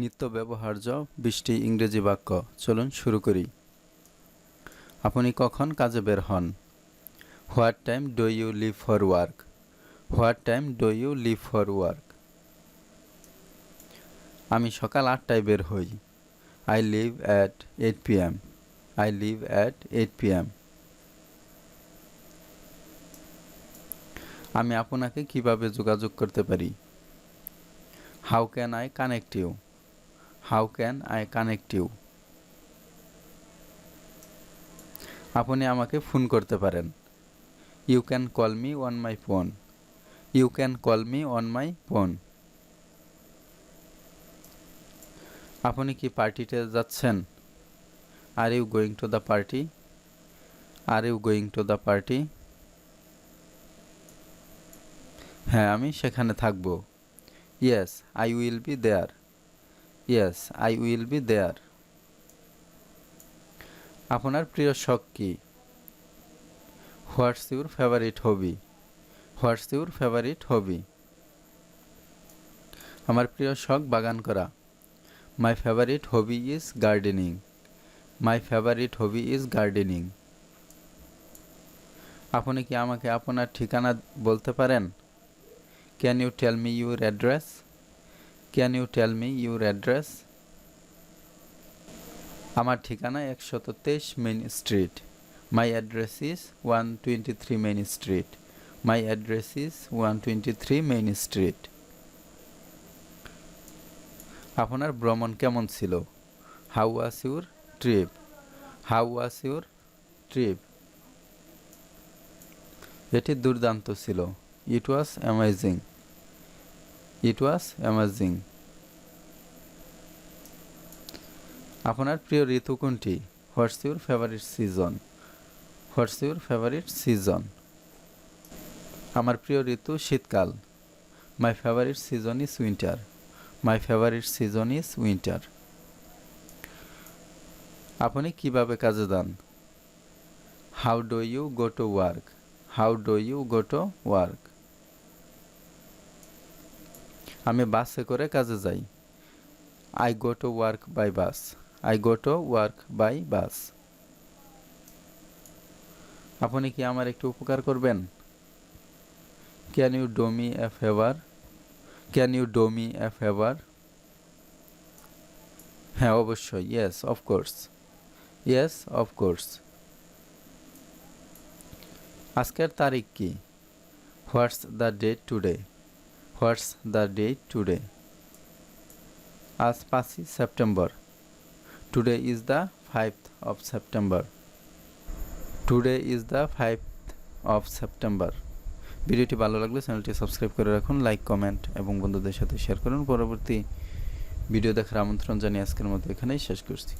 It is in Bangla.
নিত্য ব্যবহার্য বিশটি ইংরেজি বাক্য। চলুন শুরু করি। আপনি কখন কাজে বের হন? What time do you leave for work? What time do you leave for work? আমি সকাল আটটায় বের হই। I leave at eight p m I leave at eight p m আমি আপনাকে কীভাবে যোগাযোগ করতে পারি? How can I connect you? How can I connect you? আপনি আমাকে ফোন করতে পারেন। You can call me on my phone. You can call me on my phone. আপনি কি পার্টিতে যাচ্ছেন? Are you going to the party? Are you going to the party? হ্যাঁ আমি সেখানে থাকব। Yes, I will be there. Yes I will be there আপনার প্রিয় শখ কি? What's your favourite hobby what's your favourite hobby আমার প্রিয় শখ বাগান করা। My favourite hobby is gardening my favourite hobby is gardening আপনি কি আমাকে আপনার ঠিকানা বলতে পারেন? Can you tell me your address can you tell me your address আমার ঠিকানা একশত তেইশ main street my address is one twenty three main street my address is one twenty three main street আপনার ভ্রমণ কেমন ছিল? How was your trip how was your trip এটি দুর্দান্ত ছিল। ইট was amazing it was amazing আপনার প্রিয় ঋতু কোনটি? What's your favourite season what's your favourite season আমার প্রিয় ঋতু শীতকাল। My favourite season is winter my favourite season is winter আপনি কীভাবে কাজে যান how do you go to work how do you go to work আমি বাসে করে কাজে যাই। I go to work by bus I go to work by bus আপনি কি আমার একটু উপকার করবেন? Can you do me a favour can you do me a favour হ্যাঁ অবশ্যই। Yes of course yes of course আজকের তারিখ কি? What's the date today what's the date today আজ পাঁচই September today is the fifth of September today is the fifth of September ভিডিওটি ভালো লাগলে চ্যানেলটি সাবস্ক্রাইব করে রাখুন লাইক কমেন্ট এবং বন্ধুদের সাথে শেয়ার করুন। পরবর্তী ভিডিও দেখার আমন্ত্রণ জানিয়ে আজকের মতো এখানেই শেষ করছি।